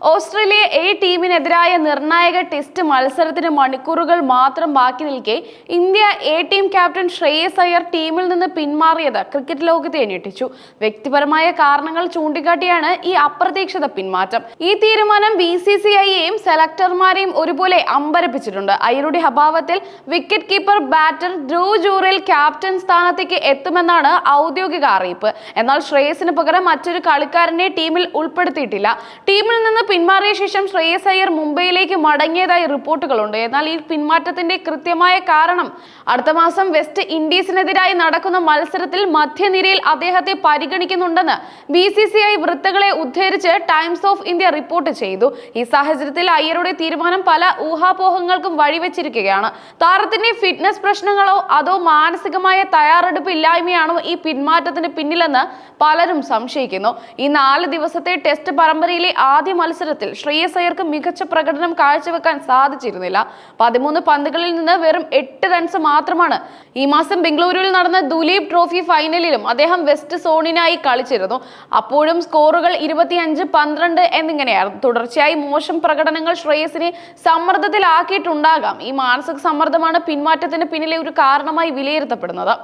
Australia A ടീമിനെതിരായ നിർണായക test മത്സരത്തിന് മണിക്കൂറുകൾ മാത്രം ബാക്കി നിൽക്കെ India A team captain Shreyas Iyer ടീമിൽ നിന്ന് പിന്മാറിയത് ക്രിക്കറ്റ് ലോകത്തെ ഞെട്ടിച്ചു. വ്യക്തിപരമായ കാരണങ്ങൾ ചൂണ്ടിക്കാട്ടിയാണ് ഈ അപ്രതീക്ഷിത പിന്മാറ്റം. ഈ തീരുമാനം ബി സി സി ഐയെയും സെലക്ടർമാരെയും ഒരുപോലെ അമ്പരപ്പിച്ചിട്ടുണ്ട്. അയ്യരുടെ അഭാവത്തിൽ wicket keeper batter Dhruv Jurel captain സ്ഥാനത്തേക്ക് എത്തുമെന്നാണ് ഔദ്യോഗിക അറിയിപ്പ്. എന്നാൽ ശ്രേയസിന് പകരം മറ്റൊരു കളിക്കാരനെ ടീമിൽ ഉൾപ്പെടുത്തിയിട്ടില്ല. ടീമിൽ നിന്ന് പിന്മാറിയ ശേഷം ശ്രേയസ് അയ്യർ മുംബൈയിലേക്ക് മടങ്ങിയതായി റിപ്പോർട്ടുകളുണ്ട്. എന്നാൽ ഈ പിന്മാറ്റത്തിന്റെ കൃത്യമായ കാരണം അടുത്ത മാസം വെസ്റ്റ് ഇൻഡീസിനെതിരായി നടക്കുന്ന മത്സരത്തിൽ മധ്യനിരയിൽ അദ്ദേഹത്തെ പരിഗണിക്കുന്നുണ്ടെന്ന് ബി സി സി ഐ വൃത്തകളെ ഉദ്ധരിച്ച് ടൈംസ് ഓഫ് ഇന്ത്യ റിപ്പോർട്ട് ചെയ്തു. ഈ സാഹചര്യത്തിൽ അയ്യരുടെ തീരുമാനം പല ഊഹാപോഹങ്ങൾക്കും വഴിവെച്ചിരിക്കുകയാണ്. താരത്തിന്റെ ഫിറ്റ്നസ് പ്രശ്നങ്ങളോ അതോ മാനസികമായ തയ്യാറെടുപ്പ് ഇല്ലായ്മയാണോ ഈ പിന്മാറ്റത്തിന് പിന്നിലെന്ന് പലരും സംശയിക്കുന്നു. ഈ നാല് ദിവസത്തെ ടെസ്റ്റ് പരമ്പരയിലെ ആദ്യ മത്സരത്തിൽ ശ്രേയസ് അയ്യർക്ക് മികച്ച പ്രകടനം കാഴ്ചവെക്കാൻ സാധിച്ചിരുന്നില്ല. പതിമൂന്ന് പന്തുകളിൽ നിന്ന് വെറും എട്ട് റൺസ് മാത്രമാണ്. ഈ മാസം ബംഗളൂരുവിൽ നടന്ന ദുലീപ് ട്രോഫി ഫൈനലിലും അദ്ദേഹം വെസ്റ്റ് സോണിനായി കളിച്ചിരുന്നു. അപ്പോഴും സ്കോറുകൾ ഇരുപത്തിയഞ്ച് പന്ത്രണ്ട് എന്നിങ്ങനെയായിരുന്നു. തുടർച്ചയായി മോശം പ്രകടനങ്ങൾ ശ്രേയസിനെ സമ്മർദ്ദത്തിലാക്കിയിട്ടുണ്ടാകാം. ഈ മാനസിക സമ്മർദ്ദമാണ് പിന്മാറ്റത്തിന് പിന്നിലെ ഒരു കാരണമായി വിലയിരുത്തപ്പെടുന്നത്.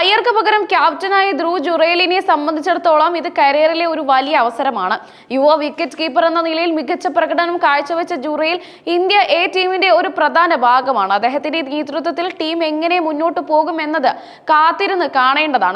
അയ്യർക്ക് പകരം ക്യാപ്റ്റനായ ധ്രുവ് ജുറേലിനെ സംബന്ധിച്ചിടത്തോളം ഇത് കരിയറിലെ ഒരു വലിയ അവസരമാണ്. യുവ വിക്കറ്റ് കീപ്പർ എന്ന മികച്ച പ്രകടനം കാഴ്ചവെച്ച ജൂറിയിൽ ഇന്ത്യ എ ടീമിന്റെ ഒരു പ്രധാന ഭാഗമാണ്. അദ്ദേഹത്തിന്റെ നേതൃത്വത്തിൽ ടീം എങ്ങനെ മുന്നോട്ട് പോകുമെന്നത് കാത്തിരുന്ന് കാണേണ്ടതാണ്.